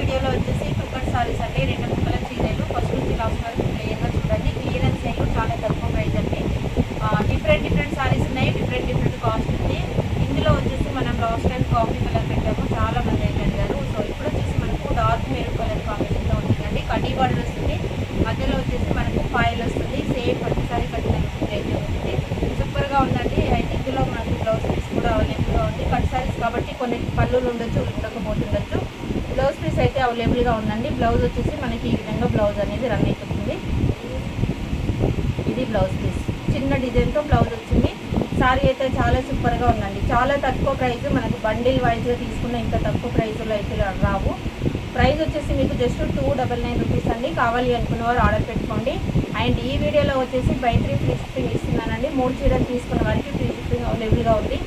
వీడియోలో వచ్చేసి కుక్కర్ సారీస్ అండి. రెండు ముక్కల చీరలు ఫస్ట్ నుంచి లాస్ట్ వరకు క్లియర్గా చూడండి. క్లియరెన్స్ సేల్ చాలా తక్కువ ప్రైస్ అండి. డిఫరెంట్ డిఫరెంట్ సారీస్ ఉన్నాయి. డిఫరెంట్ డిఫరెంట్ కాస్ట్ ఉంది. ఇందులో వచ్చేసి మనం లాస్ట్ టైం కాఫీ కలర్ పెట్టాము. చాలా మంది అయితే అడిగారు. సో ఇప్పుడు వచ్చేసి మనకు డార్క్ మెరూన్ కలర్ కాంబినేషన్లో ఉంటుందండి. కడ్డీ బార్డర్ వస్తుంది. మధ్యలో వచ్చేసి మనకు ఫైల్ వస్తుంది. సేమ్ ప్రతిసారి కట్టిన అయితే ఉంటుంది సూపర్గా ఉందండి. అయితే ఇందులో మనకు బ్లౌజ్ పీస్ కూడా అవైలబుల్గా ఉంది. కట్ సారీస్ కాబట్టి కొన్ని పళ్ళులు ఉండొచ్చు ఉండకపోతుండొచ్చు. అయితే అవైలబుల్గా ఉందండి. బ్లౌజ్ వచ్చేసి మనకి ఈ విధంగా బ్లౌజ్ అనేది రన్ అయిపోతుంది. ఇది బ్లౌజ్ పీస్. చిన్న డిజైన్తో బ్లౌజ్ వచ్చింది. సారీ అయితే చాలా సూపర్గా ఉందండి. చాలా తక్కువ ప్రైస్ మనకు బండిల్ వైజ్గా తీసుకున్న ఇంత తక్కువ ప్రైస్లో అయితే రావు. ప్రైస్ వచ్చేసి మీకు just two double nine rupees అండి. కావాలి అనుకున్న వారు ఆర్డర్ పెట్టుకోండి. అండ్ ఈ వీడియోలో వచ్చేసి బై త్రీ ఫ్రీ షిప్పింగ్ ఇస్తున్నానండి. మూడు చీరలు తీసుకున్న వారికి ఫ్రీ షిప్పింగ్ అవైలబుల్గా ఉంది.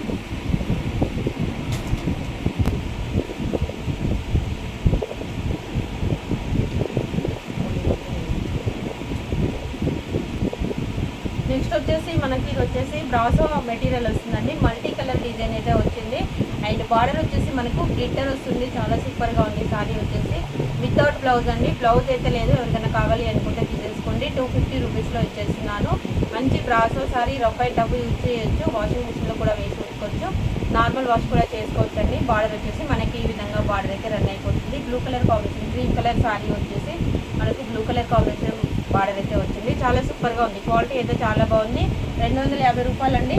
నెక్స్ట్ వచ్చేసి మనకి ఇది వచ్చేసి బ్రాసో మెటీరియల్ వస్తుందండి. మల్టీ కలర్ డిజైన్ అయితే వచ్చింది. అండ్ బార్డర్ వచ్చేసి మనకు గ్లిట్టర్ వస్తుంది. చాలా సూపర్గా ఉంది సారీ వచ్చేసి. వితౌట్ బ్లౌజ్ అండి. బ్లౌజ్ అయితే లేదు. ఎవరికైనా కావాలి అనుకుంటే తీసేసుకోండి. టూ ఫిఫ్టీ రూపీస్లో ఇచ్చేస్తున్నాను. మంచి బ్రాసో సారీ రఫ్ డబ్బు యూజ్ చేయొచ్చు. వాషింగ్ మిషన్లో కూడా వేసి ఉంచుకోవచ్చు నార్మల్ వాష్ కూడా చేసుకోవచ్చు అండి బార్డర్ వచ్చేసి మనకి ఈ విధంగా బార్డర్ అయితే రన్ అయిపోతుంది. Blue colour combination green colour sari వచ్చేసి మనకు బ్లూ కలర్ కాంబినేషన్ వాడదైతే వచ్చింది. చాలా సూపర్గా ఉంది. క్వాలిటీ అయితే చాలా బాగుంది. రెండు వందల యాభై రూపాయలండి.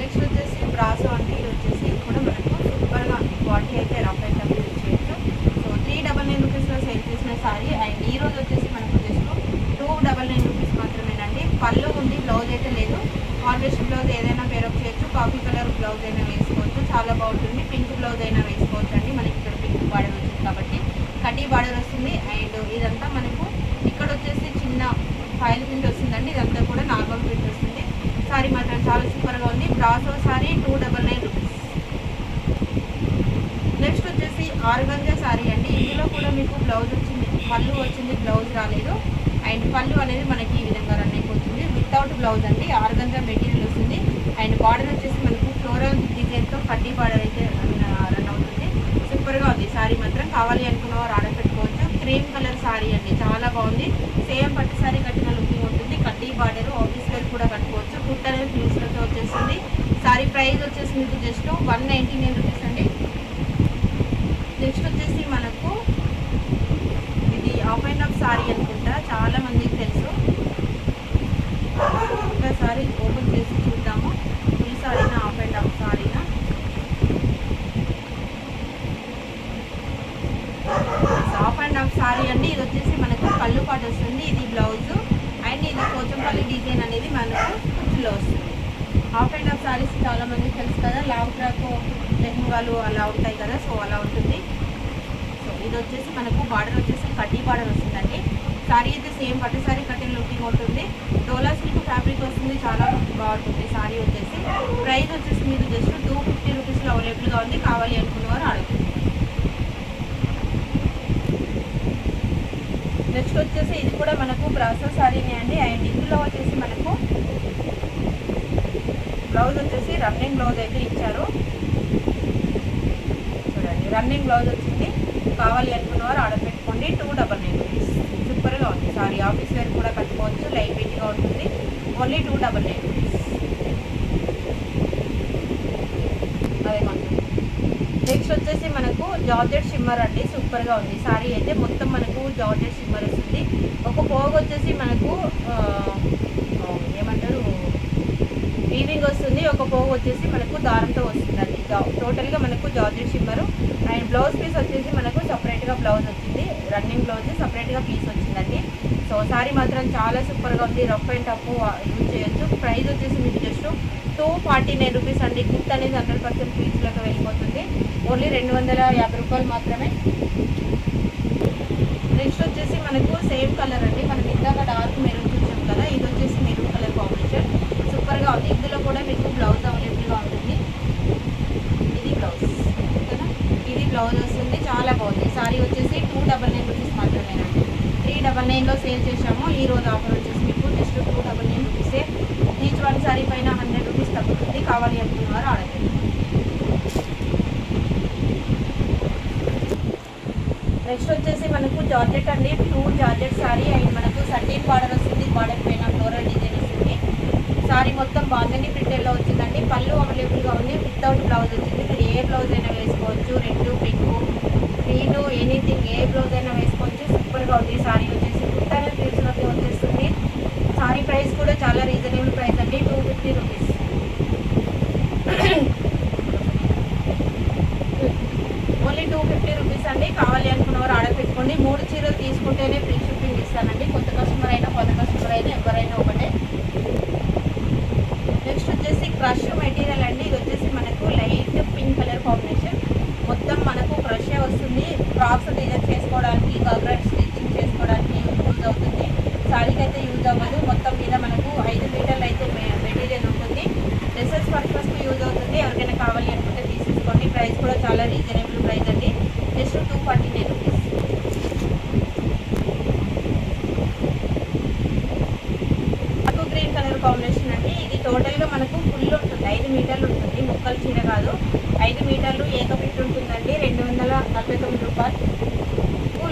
నెక్స్ట్ వచ్చేసి బ్రాసో అండి. ఇది వచ్చేసి ఇది కూడా మనకు సూపర్గా ఉంది. క్వాలిటీ అయితే రఫ్ అండ్ టఫ్ యూజ్ చేయొచ్చు సో త్రీ డబల్ నైన్ రూపీస్లో సేల్ చేసిన సారీ. అండ్ ఈ రోజు వచ్చేసి మనకు just two double nine rupees మాత్రమేనండి. పళ్ళు ఉంది బ్లౌజ్ అయితే లేదు. కాంట్రాస్ట్ బ్లౌజ్ ఏదైనా పేరప్ చేయొచ్చు. కాఫీ కలర్ బ్లౌజ్ అయినా వేసుకోవచ్చు. చాలా బాగుంటుంది. పింక్ బ్లౌజ్ అయినా వేసుకోవచ్చు అండి మనకి ఇక్కడ పింక్ బార్డర్ వచ్చింది కాబట్టి కడ్డీ బార్డర్ వస్తుంది. అండ్ ఇదంతా మనకు ఇక్కడ వచ్చేసి చిన్న ఫైల్ ప్రింట్ వస్తుందండి. ఇదంతా కూడా నార్మల్ ప్రింట్ వస్తుంది. సారీ మాత్రం చాలా సూపర్గా ఉంది. Brasso sari two double nine rupees. Next వచ్చేసి ఆరుగంజా సారీ అండి. ఇందులో కూడా మీకు బ్లౌజ్ వచ్చింది. పళ్ళు వచ్చింది బ్లౌజ్ రాలేదు. అండ్ పళ్ళు అనేది మనకి ఈ విధంగా రన్ అయిపోతుంది. వితౌట్ బ్లౌజ్ అండి. ఆరుగంజా మెటీరియల్ వస్తుంది. అండ్ బార్డర్ వచ్చేసి మనకు ఫ్లోరల్ డిజైన్తో కడ్డీ బార్డర్ అయితే రన్ రన్ అవుతుంది సూపర్గా ఉంది సారీ మాత్రం కావాలి అనుకున్న వారు ఆర్డర్ పెట్టుకోవచ్చు క్రీమ్ కలర్ సారీ అండి చాలా బాగుంది సేమ్ పట్టు సారీ కట్టిన లుక్ ఉంటుంది. కడ్డీ బార్డర్ ఆఫీస్ వేర్ కూడా కట్టుకోవచ్చు. కుట్ అనేది ఫ్యూస్లతో వచ్చేసింది సారీ ప్రైస్ వచ్చేసి మీకు just one ninety nine rupees అండి. నెక్స్ట్ వచ్చేసి మనకు ఇది ఆఫ్ అండ్ ఆఫ్ సారీ అనుకుంటా. చాలా మందికి తెలుసు. ఒకసారి ఓపెన్ చేసి చూద్దాము. ఈ సారీనా ఆఫ్ అండ్ ఆఫ్ సారీనా ఆఫ్ అండ్ ఆఫ్ సారీ అండి. ఇది వచ్చేసి మనకు వస్తుంది. ఇది బ్లౌజ్. అండ్ ఇది పోచంపల్లి డిజైన్ అనేది మనకు కుచ్చులో వస్తుంది. హాఫ్ అండ్ హాఫ్ సారీస్ చాలామందికి తెలుసు కదా. లాంగ్ ట్రాక్ లెహంగాలు అలా ఉంటాయి కదా. సో అలా ఉంటుంది. సో ఇది వచ్చేసి మనకు బార్డర్ వచ్చేసి కడ్డీ బార్డర్ వస్తుందండి. సారీ అయితే సేమ్ పట్టు సారీ కట్టిన లుకింగ్ ఉంటుంది. డోలా సిల్క్ ఫ్యాబ్రిక్ వస్తుంది. చాలా బాగుంటుంది సారీ వచ్చేసి. ప్రైస్ వచ్చేసి మీరు జస్ట్ టూ ఫిఫ్టీ రూపీస్లో అవైలబుల్గా ఉంది. కావాలి అనుకున్నవారు అడుగుతుంది నెక్స్ట్ వచ్చేసి ఇది కూడా మనకు బ్రాసో సారీనే అండి. అండ్ ఇందులో వచ్చేసి మనకు బ్లౌజ్ వచ్చేసి రన్నింగ్ బ్లౌజ్ అయితే ఇచ్చారు. చూడండి రన్నింగ్ బ్లౌజ్ వచ్చింది. కావాలి అనుకున్న వారు ఆర్డర్ పెట్టుకోండి. Two double nine rupees. సూపర్గా ఉంది. సారీ ఆఫీస్ వేర్ కూడా కట్టుకోవచ్చు. లైట్ వెయిట్గా ఉంటుంది. Only two double nine rupees అదే కొంచెం నెక్స్ట్ వచ్చేసి మనకు జార్జెట్ షిమ్మర్ అండి సూపర్గా ఉంది. సారీ అయితే మొత్తం మనకు జార్జెట్ షిమ్మర్ వస్తుంది. ఒక పోగు వచ్చేసి మనకు ఏమంటారు వీవింగ్ వస్తుంది. ఒక పోగు వచ్చేసి మనకు దారంతో వస్తుందండి. జా- టోటల్గా మనకు georgette shimmer. And blouse piece వచ్చేసి మనకు సపరేట్గా బ్లౌజ్ వచ్చింది. రన్నింగ్ బ్లౌజ్ సపరేట్గా పీస్ వచ్చిందండి. సో సారీ మాత్రం చాలా సూపర్గా ఉంది. రఫ్ అండ్ టఫ్ యూజ్ చేయొచ్చు. ప్రైస్ వచ్చేసి మీకు just two forty nine rupees అండి. గిఫ్ట్ అనేది హండ్రెడ్ పర్సెంట్ పీస్లోకి వెళ్ళిపోతుంది. ఓన్లీ రెండు వందల యాభై రూపాయలు మాత్రమే. నెక్స్ట్ వచ్చేసి మనకు సేమ్ కలర్ అండి. మనం ఇందాక డార్క్ మెరూన్ చూసాం కదా ఇది వచ్చేసి మెరూన్ కలర్ కాంబినేషన్ సూపర్గా ఉంది. ఇందులో కూడా మీకు బ్లౌజ్ అవైలబుల్గా ఉంటుంది. ఇది బ్లౌజ్ ఓకేనా? ఇది బ్లౌజ్ వస్తుంది. చాలా బాగుంది. సారీ వచ్చేసి టూ డబల్ నైన్ రూపీస్ మాత్రమేనండి. త్రీ డబల్ నైన్లో సేల్ చేశాము. ఈ రోజు ఆఫర్ వచ్చేసి మీకు జస్ట్ టూ డబల్ నైన్ రూపీసే ఈచ్ వన్ సారీ పైన హండ్రెడ్ తగ్గుతుంది కావాలి అనుకున్న వారు నెక్స్ట్ వచ్చేసి మనకు జార్జెట్ అండి. ప్యూర్ జార్జెట్ సారీ అండ్ మనకు సర్టీన్ బార్డర్ వస్తుంది. బార్డర్ పైన ఫ్లోరల్ డిజైన్ వస్తుంది. సారీ మొత్తం బాగుందండి ప్రింటెల్లో వచ్చిందండి. పళ్ళు అవైలబుల్గా ఉంది. వితౌట్ బ్లౌజ్ వచ్చింది. మీరు ఏ బ్లౌజ్ అయినా వేసుకోవచ్చు. రెడ్ పింక్ గ్రీన్ ఎనీథింగ్ ఏ బ్లౌజ్ అయినా వేసుకోవచ్చు. సూపర్గా ఉంది. సారీ వచ్చేసి కుట్టాల తీసులోకి వచ్చేస్తుంది. శారీ ప్రైస్ కూడా చాలా రీజనబుల్ ప్రైస్ అండి. Two fifty rupees. Only two fifty rupees అండి. కావాలి అనుకున్నవారు ఆర్డర్ పెట్టుకోండి. మూడు చీరలు తీసుకుంటేనే ఫ్రీ షిప్పింగ్ ఇస్తానండి. కొత్త కస్టమర్ అయినా కొత్త కస్టమర్ అయినా ఎవరైనా ఒకటే. నెక్స్ట్ వచ్చేసి క్రష్ మెటీరియల్ అండి. ఇది వచ్చేసి మనకు లైట్ పింక్ కలర్ కాంబినేషన్ మొత్తం మనకు క్రషే వస్తుంది. ఫ్రాక్స్ డిజైన్ చేసుకోవడానికి గగ్రా స్టిచ్చింగ్ చేసుకోవడానికి యూజ్ అవుతుంది సారీకి అయితే యూజ్ అవ్వదు మొత్తం మీద మనకు ఐదు మీటర్లు అయితే మెటీరియల్ ఉంటుంది డ్రెస్సెస్ పర్పస్కి యూజ్ అవుతుంది ఎవరికైనా కావాలి అనుకుంటే తీసేసుకోండి ప్రైస్ కూడా చాలా రీజనబుల్ ప్రైస్ అండి. Just two forty nine rupees అటు గ్రీన్ కలర్ కాంబినేషన్ అండి. ఇది టోటల్గా మనకు ఫుల్ ఉంటుంది. ఐదు మీటర్లు ఉంటుంది. ముక్కలు చీర కాదు. ఐదు మీటర్లు ఏకపిట్ ఉంటుందండి. రెండు వందల నలభై తొమ్మిది రూపాయలు.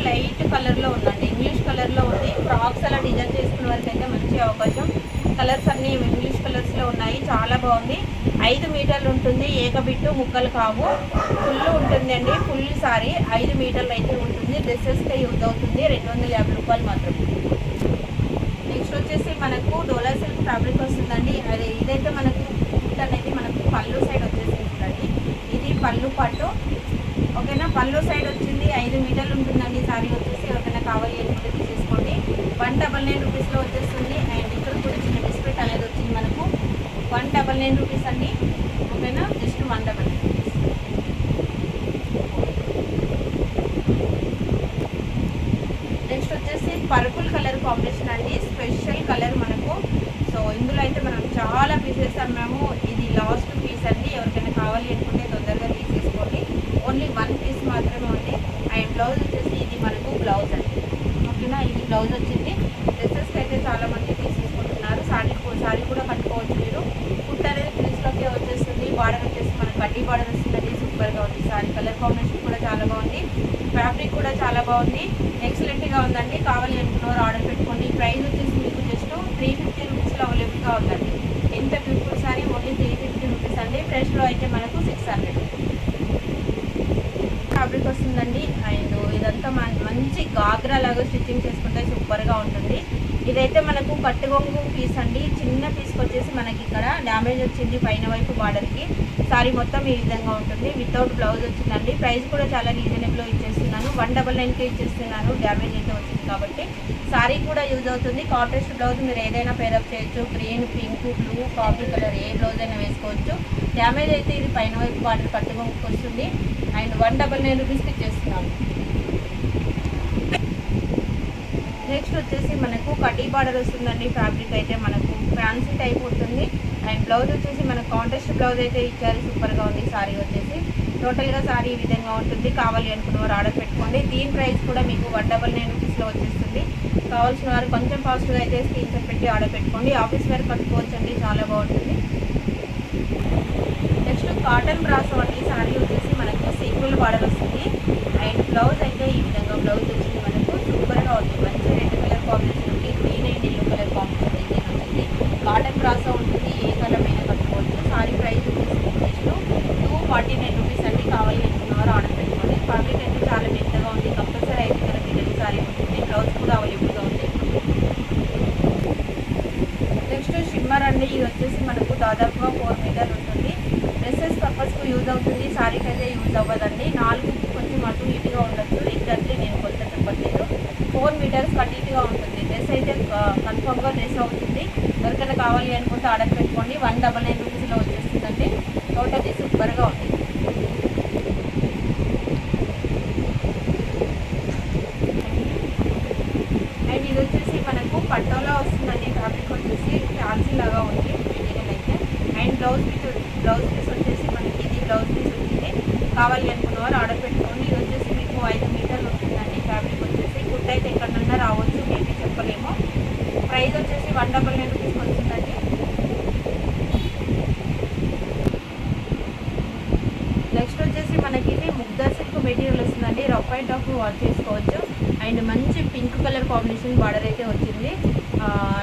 లైట్ కలర్లో ఉందండి. ఇంగ్లీష్ కలర్లో ఉంది. ఫ్రాక్స్ అలా డిజైన్ చేసుకునే వరకు అయితే మంచి అవకాశం. కలర్స్ అన్నీ ఇంగ్లీష్ కలర్స్లో ఉన్నాయి. చాలా బాగుంది. ఐదు మీటర్లు ఉంటుంది ఏకబిట్టు ముక్కలు కావు. ఫుల్ ఉంటుంది అండి ఫుల్ సారీ. ఐదు మీటర్లు అయితే ఉంటుంది. డ్రెస్సెస్కి యూజ్ అవుతుంది రెండు వందల యాభై రూపాయలు మాత్రం. నెక్స్ట్ వచ్చేసి మనకు డోలా సిల్క్ ఫ్యాబ్రిక్ వస్తుందండి. అది ఇదైతే మనకు కుట్ అనేది మనకు పళ్ళు సైడ్ వచ్చేసి ఇది పళ్ళు పట్టు. ఓకేనా? పళ్ళు సైడ్ వచ్చింది ఐదు మీటర్లు ఉంటుందండి. సారీ వచ్చేసి ఎవరికైనా కావాలి అనుకుంటే తీసేసుకోండి. వన్ డబల్ నైన్ రూపీస్లో వచ్చేస్తుంది. అండ్ ఇక్కడ కూడా చిన్న బిస్కెట్ అనేది వచ్చింది మనకు. వన్ డబల్ నైన్ రూపీస్ అండి. ఓకేనా? Just one double nine rupees. Next వచ్చేసి పర్పుల్ కలర్ కాంబినేషన్ అండి. స్పెషల్ కలర్ మనకు. సో ఇందులో అయితే మనం చాలా పీసెస్ అమ్మాము ఇది లాస్ట్ పీస్ అండి. ఎవరికైనా కావాలి అనుకుంటే తొందరగా తీసేసుకోండి ఓన్లీ వన్ పీస్ మాత్రమే ఉంది. అండ్ బ్లౌజ్ వచ్చేసి ఇది మనకు బ్లౌజ్ అండి. ఓకేనా? ఇది బ్లౌజ్ వచ్చింది. డ్రెస్సెస్కి అయితే చాలా మంది తీసేసుకుంటున్నారు సారీ సారీ కూడా కట్టుకోవచ్చు మీరు కుట్ అనేది పీస్లోకి వచ్చేస్తుంది బార్డర్ వచ్చేసి మనకు కడ్డీ బార్డర్ వస్తుందండి సూపర్గా ఉంది సారీ. కలర్ కాంబినేషన్ కూడా చాలా బాగుంది. ఫ్యాబ్రిక్ కూడా చాలా బాగుంది. ఎక్సలెంట్గా ఉందండి. కావాలి అనుకున్నవారు ఆర్డర్ పెట్టుకోండి. ప్రైస్ వచ్చేసి మీకు జస్ట్ త్రీ ఫిఫ్టీ రూపీస్లో అవైలబుల్గా ఉందండి. ఎంత beautiful sari only three fifty rupees అండి. ఫ్రెష్లో అయితే మనకు సిక్స్ హండ్రెడ్ ఫ్యాబ్రిక్ వస్తుందండి. అండ్ ఇదంతా మంచి గాగ్రా లాగా స్టిచ్చింగ్ చేసుకుంటే సూపర్గా ఉంటుంది. ఇదైతే మనకు కట్టుగొంగు పీస్ అండి. చిన్న పీస్కి వచ్చేసి మనకి ఇక్కడ డ్యామేజ్ వచ్చింది పైన వైపు బార్డర్కి సారీ మొత్తం ఈ విధంగా ఉంటుంది. వితౌట్ బ్లౌజ్ వచ్చిందండి. ప్రైస్ కూడా చాలా రీజనబుల్లో ఇచ్చేస్తున్నాను. వన్ డబల్ నైన్కి ఇచ్చేస్తున్నాను. డ్యామేజ్ అయితే వచ్చింది కాబట్టి. సారీ కూడా యూజ్ అవుతుంది. కాంట్రాస్ట్ బ్లౌజ్ మీరు ఏదైనా పేరప్ చేయొచ్చు. Green pink blue coffee colour ఏ బ్లౌజ్ అయినా వేసుకోవచ్చు. డ్యామేజ్ అయితే ఇది పైన వైపు బార్డర్ కట్టుగొంగుకి వస్తుంది. అండ్ వన్ డబల్ నైన్ రూపీస్కి ఇచ్చేస్తున్నాను. నెక్స్ట్ వచ్చేసి మనకు కటీ బార్డర్ వస్తుందండి ఫ్యాబ్రిక్ అయితే మనకు ఫ్యాన్సీ టైప్ ఉంటుంది అండ్ బ్లౌజ్ వచ్చేసి మనకు కాంట్రాస్ట్ బ్లౌజ్ అయితే ఇచ్చారు సూపర్గా ఉంది సారీ వచ్చేసి. టోటల్గా సారీ ఈ విధంగా ఉంటుంది కావాలి అనుకున్న వారు ఆర్డర్ పెట్టుకోండి. దీని ప్రైస్ కూడా మీకు వన్ డబల్ నైన్ రూపీస్లో వచ్చేస్తుంది. కావాల్సిన వారు కొంచెం ఫాస్ట్గా అయితే స్క్రీన్ షాట్ పెట్టి ఆర్డర్ పెట్టుకోండి. ఆఫీస్ వేర్ కట్టుకోవచ్చు అండి చాలా బాగుంటుంది. నెక్స్ట్ కాటన్ బ్రాస్ అండి సారీ వచ్చేసి మనకు సింపుల్ బార్డర్ వస్తుంది. అండ్ బ్లౌజ్ అయితే ఈ విధంగా బ్లౌజ్ వచ్చింది మనకు ఉంది మంచి రెడ్ కలర్ కాంబినేషన్ ఉంది green and yellow colour combination design ఉంటుంది కాటన్ బ్రాసో ఉంటుంది ఏ కలర్ అయినా కట్టుకోవచ్చు. సారీ ప్రైస్ వచ్చేసి next two forty nine rupees అండి కావాలి అనుకున్నవారు ఆర్డర్ పెట్టుకోండి ఫ్యాబ్రిక్ అయితే చాలా మెత్తగా ఉంది. కంపల్సరీ ఐదు కలర్ మీటర్ సారీ ఉంటుంది. బ్లౌజ్ కూడా అవైలబుల్గా ఉంది. నెక్స్ట్ షిమ్మర్ అండి ఇది వచ్చేసి మనకు దాదాపుగా ఫోర్ మీటర్ ఉంటుంది. డ్రెస్సెస్ పర్పస్కు యూజ్ అవుతుంది. సారీకి అయితే యూజ్ అవ్వదండి. నాలుగు కొంచెం అటు ఇటుగా ఉండదు ఎగ్జాక్ట్లీ నేను కొత్త చెప్పట్లేదు ఫోర్ మీటర్స్ అటు ఉంటుంది. డ్రెస్ అయితే కన్ఫర్మ్గా డ్రెస్ అవుతుంది. ఎవరికైనా కావాలి అనుకుంటే ఆర్డర్ పెట్టుకోండి. వన్ డబల్ నైన్ రూపీస్లో వచ్చేస్తుందండి. టోటల్లీ సూపర్గా ఉంది. అండ్ ఇది వచ్చేసి మనకు పట్టోలా వస్తుందండి ఫ్యాబ్రిక్ వచ్చేసి. ఫ్యాన్సీ లాగా ఉంది. మెటీరియల్ అయితే. And blouse piece blouse piece వచ్చేసి మనకి ఇది బ్లౌజ్ పీస్ వచ్చింది కావాలి అనుకున్న వారు ఆర్డర్ పెట్టుకోండి. ఇది వచ్చేసి మీకు ఐదు వచ్చేసి అయితే ఎక్కడన్నా రావచ్చు మేబీ చెప్పలేము. ప్రైస్ వచ్చేసి వన్ డబల్ నైన్ రూపీస్ వచ్చిందండి. నెక్స్ట్ వచ్చేసి మనకి ఇది ముగ్ధా సిల్క్ మెటీరియల్ వస్తుందండి. రఫ్ అండ్ టఫ్ వాష్ చేసుకోవచ్చు. అండ్ మంచి పింక్ కలర్ కాంబినేషన్ బార్డర్ అయితే వచ్చింది.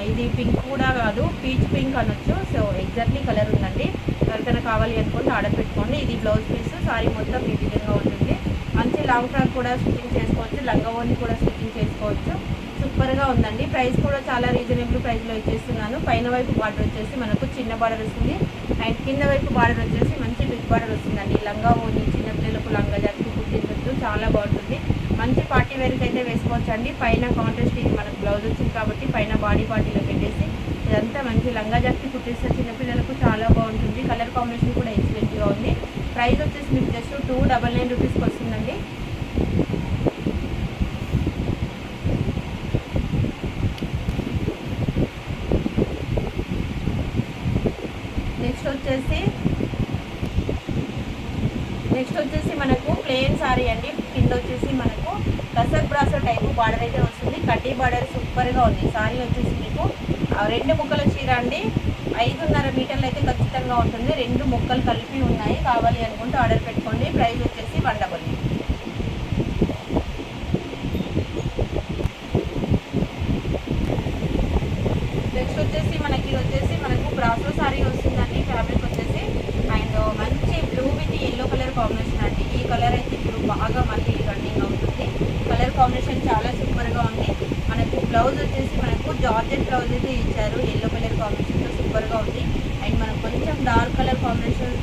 ఇది పింక్ కూడా కాదు పీచ్ పింక్ అనొచ్చు. సో ఎగ్జాక్ట్లీ కలర్ ఉందండి. ఎవరికైనా కావాలి అనుకుంటే ఆర్డర్ పెట్టుకోండి. ఇది బ్లౌజ్ పీస్ సారీ మొత్తం ఈ విధంగా ఉంటుంది. మంచి లాంగ్ ఫ్రాక్ కూడా స్టిచ్చింగ్ చేసుకోవచ్చు. లంగా ఓని కూడా స్టిచ్చింగ్ చేసుకోవచ్చు సూపర్గా ఉందండి. ప్రైస్ కూడా చాలా రీజనబుల్ ప్రైస్లో ఇచ్చేస్తున్నాను. పైన వైపు బార్డర్ వచ్చేసి మనకు చిన్న బార్డర్ వస్తుంది. అండ్ కింద వైపు బార్డర్ వచ్చేసి మంచి బిగ్ బార్డర్ వస్తుందండి. లంగా ఓని చిన్న పిల్లలకు లంగా జాకెట్ కుట్టించవచ్చు చాలా బాగుంటుంది. మంచి పార్టీ వేర్కి అయితే వేసుకోవచ్చు అండి పైన కాంట్రాస్ట్ ఇది మనకు బ్లౌజ్ వచ్చింది కాబట్టి పైన బాడీ పార్టీలో పెట్టేసి ఇదంతా మంచి లంగా జాకెట్ కుట్టిస్తే చిన్నపిల్లలకు చాలా బాగుంటుంది. కలర్ కాంబినేషన్ కూడా ఎక్సలెంట్గా ఉంది. ప్రైస్ వచ్చేసి మీకు జస్ట్ టూ డబల్ నైన్ రూపీస్కి వస్తుందండి నెక్స్ట్ వచ్చేసి నెక్స్ట్ వచ్చేసి మనకు సారీ అండి. కింద వచ్చేసి మనకు కసర్ బ్రాసో టైపు బార్డర్ అయితే వస్తుంది. కడ్డీ బార్డర్ సూపర్గా ఉంది. సారీ వచ్చేసి మీకు ఆ, రెండు ముక్కల చీర అండి. ఐదున్నర మీటర్లు అయితే ఖచ్చితంగా ఉంటుంది. రెండు ముక్కలు కలిపి ఉన్నాయి. కావాలి అనుకుంటే ఆర్డర్ పెట్టుకోండి. ప్రైస్ వచ్చేసి వన్ డబల్ నెక్స్ట్ వచ్చేసి మనకి వచ్చేసి మనకు బ్రాసో సారీ వస్తుంది ఫ్యాబ్రిక్ వచ్చేసి అండ్ మంచి blue with yellow colour combination అండి. ఈ కలర్ అయితే ఇప్పుడు బాగా మనకి రన్నింగ్ అవుతుంది కలర్ కాంబినేషన్ చాలా సూపర్గా ఉంది. మనకు బ్లౌజ్ వచ్చేసి మనకు జార్జెట్ బ్లౌజ్ అయితే ఇచ్చారు. ఎల్లో కలర్ కాంబినేషన్తో సూపర్గా ఉంది. అండ్ మనం కొంచెం డార్క్ కలర్ కాంబినేషన్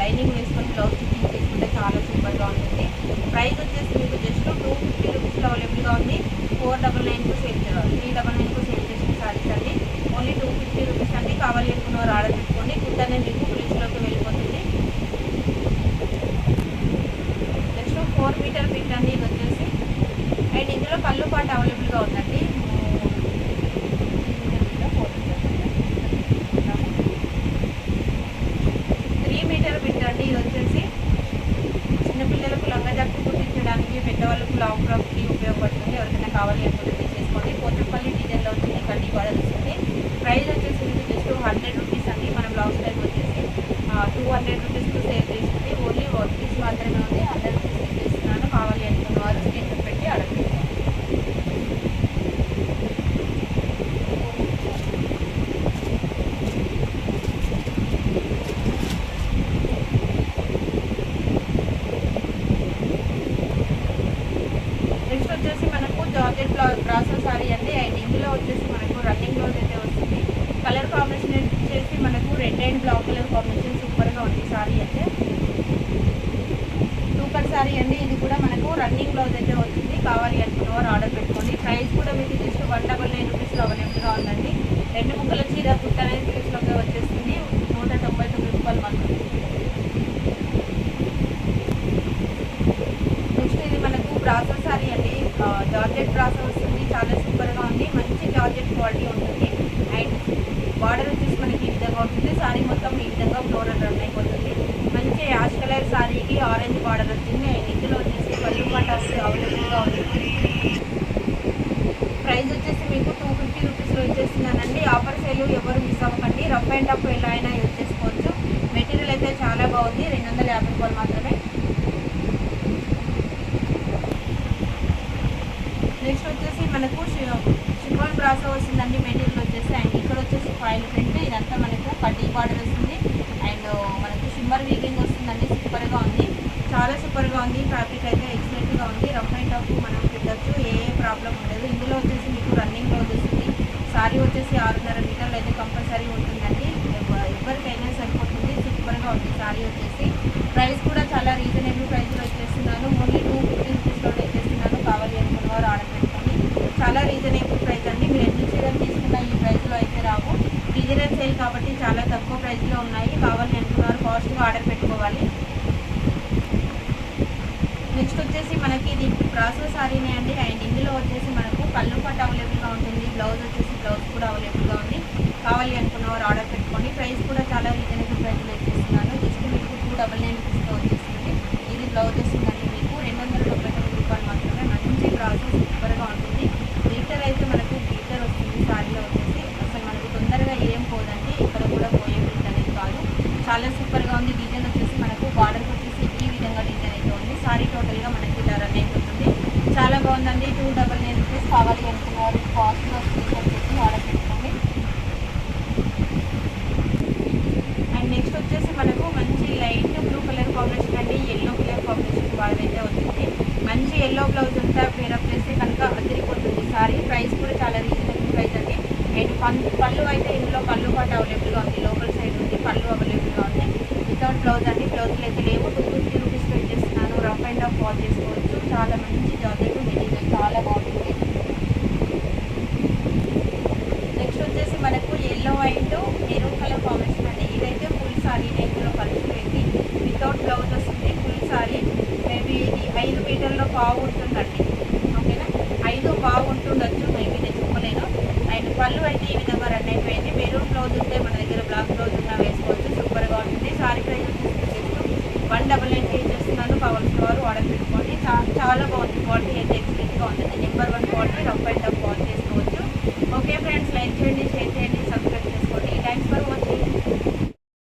లైనింగ్ వేసుకొని బ్లౌజ్ స్టిచ్చింగ్ చేసుకుంటే చాలా సూపర్గా ఉంటుంది. ప్రైస్ వచ్చేసి మీకు జస్ట్ టూ ఫిఫ్టీ రూపీస్లో అవైలబుల్గా ఉంది. ఫోర్ డబల్ నైన్కు సేల్ త్రీ డబల్ నైన్కు సేల్ చేసిన సారీస్ అండి. ఓన్లీ టూ ఫిఫ్టీ రూపీస్ అండి. కావాలి అనుకున్న వారు ఆర్డర్ పెట్టుకోండి. ఫుడ్ అనేది మీకు లిస్ట్లోకి వెళ్ళిపోతుంది నెక్స్ట్ ఫోర్ మీటర్ ఫిట్ అనేది వచ్చేసి. అండ్ ఇందులో కళ్ళు పాట అవైలబుల్గా ఉందండి త్రీ మీటర్ పిక్ అండి ఇది వచ్చేసి చిన్నపిల్లలకు లంగా జాకెట్ కుట్టించడానికి పెద్దవాళ్ళకు లాంగ్ ఫ్రాక్కి ఉపయోగపడుతుంది ఎవరికైనా కావాలి అనుకుంటే తీసేసుకోండి పోచంపల్లి డిజైన్లో వచ్చింది కడ్డీ కూడా వస్తుంది ప్రైస్ వచ్చేసి మీకు జస్ట్ హండ్రెడ్ రూపీస్ అండి మన బ్లౌజ్ టైప్ వచ్చేసి టూ హండ్రెడ్ రూపీస్కి సేల్ చేసింది ఓన్లీ వన్ పీస్ మాత్రమే ఉంది హండ్రెడ్ రూపీస్ చేస్తున్నాను కావాలి అనుకున్న వారు స్క్రీన్ పెట్టి అడగండి నెక్స్ట్ వచ్చేసి మనకు జార్జెట్ బ్లౌజ్ బ్రాసో సారీ అండి అండ్ ఇందులో వచ్చేసి మనకు రన్నింగ్ బ్లౌజ్ అయితే వస్తుంది కలర్ కాంబినేషన్ వచ్చేసి మనకు red and black colour combination సూపర్గా ఉంది సారీ అయితే సూపర్ సారీ అండి ఇది కూడా మనకు రన్నింగ్ బ్లౌజ్ అయితే వచ్చింది కావాలి అనుకున్న వారు ఆర్డర్ పెట్టుకోండి ప్రైస్ కూడా మీకు జస్ట్ వన్ డబల్ నైన్ రూపీస్లో అవైలబుల్గా ఉందండి రెండు ముక్కల చీర కుట్ట అనేది పీస్లోకి వచ్చేస్తుంది నూట తొంభై తొమ్మిది రూపాయలు మాత్రమే నెక్స్ట్ ఇది మనకు బ్రాసో సారీ అండి ఆ, జార్జెట్ బ్రాసో వస్తుంది చాలా సూపర్గా ఉంది మంచి జార్జెట్ క్వాలిటీ ఉంటుంది అండ్ బార్డర్ వచ్చేసి మనకి ఈ విధంగా ఉంటుంది సారీ మొత్తం ఈ విధంగా ఫ్లోరల్ రన్ అయిపోతుంది మంచి యాష్ కలర్ సారీకి ఆరెంజ్ బార్డర్ వచ్చింది అండ్ ఇందులో వచ్చేసి పళ్ళు పాట అవైలబుల్గా ఉంది ప్రైస్ వచ్చేసి మీకు టూ ఫిఫ్టీ రూపీస్లో ఇచ్చేస్తున్నానండి ఆఫర్ సేల్ ఎవరు మిస్ అవ్వకండి ఎలా అయినా యూజ్ చేసుకోవచ్చు. మెటీరియల్ అయితే చాలా బాగుంది. రెండు వందల యాభై రూపాయలు మాత్రమే. నెక్స్ట్ వచ్చేసి మనకు షిఫాన్ బ్రాసో వస్తుందండి మెటీరియల్ వచ్చేసి అండ్ ఇక్కడ వచ్చేసి ఫైల్ ప్రింట్ ఇదంతా మనకు కడ్డీ బార్డర్ వస్తుంది. అండ్ మనకు షిమ్మర్ వీగింగ్ వస్తుందండి. సూపర్గా ఉంది. చాలా సూపర్గా ఉంది. ఫ్యాబ్రిక్ అయితే ఎక్సలెంట్గా ఉంది. రఫ్ అండ్ టఫ్ మనం పెట్టచ్చు. ఏ ప్రాబ్లం ఉండదు. ఇందులో వచ్చేసి మీకు రన్నింగ్ బ్లౌజ్ వస్తుంది సారీ వచ్చేసి ఆరున్నర మీటర్లు అయితే కంపల్సరీ ఉంటుంది. ప్రాసెస్ సారీనే అండి. అండ్ ఇందులో వచ్చేసి మనకు పళ్ళు పట్టు అవైలబుల్గా ఉంటుంది. బ్లౌజ్ వచ్చేసి బ్లౌజ్ కూడా అవైలబుల్గా ఉంది. కావాలి అనుకున్న వారు ఆర్డర్ పెట్టుకోండి. ప్రైస్ కూడా చాలా రీజనబుల్ ప్రైస్లో ఇచ్చేస్తున్నాను. జస్ట్ మీకు టూ డబల్ నైన్ రూపీస్లో వచ్చేసింది. ఇది బ్లౌజ్ వస్తుందండి మీకు. రెండు వందల డెబ్బై తొమ్మిది రూపాయలు మాత్రమే. మంచి క్రాసో సూపర్గా ఉంటుంది. గ్లిటర్ అయితే మనకు గ్లిటర్ వస్తుంది. శారీలో వచ్చేసి అసలు మనకు తొందరగా ఏం పోదండి. ఇక్కడ కూడా పోయే గ్లిట్ అనేది కాదు. చాలా సూపర్గా ఉంది. డిజైన్ వచ్చేసి మనకు బార్డర్కి వచ్చేసి ఈ విధంగా డిజైన్ అయితే ఉంది. సారీ టోటల్గా మనకి చాలా బాగుందండి. టూ డబల్ నైన్ రూపీస్ కావాలి అనుకున్నారు. కాస్ట్ సారీ నేతిలో కలిసి వితౌట్ బ్లౌజ్ వస్తుంది. ఫుల్ సారీ. మేబీ ఇది ఐదు మీటర్లో బాగుంటుందండి ఓకేనా ఐదు బాగుంటుండొచ్చు మేబీ నేను చెప్పలేను. అండ్ పళ్ళు అయితే